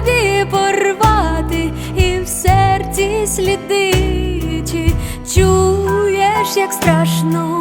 тобі порвати, і в серці слідичі чуєш, як страшно.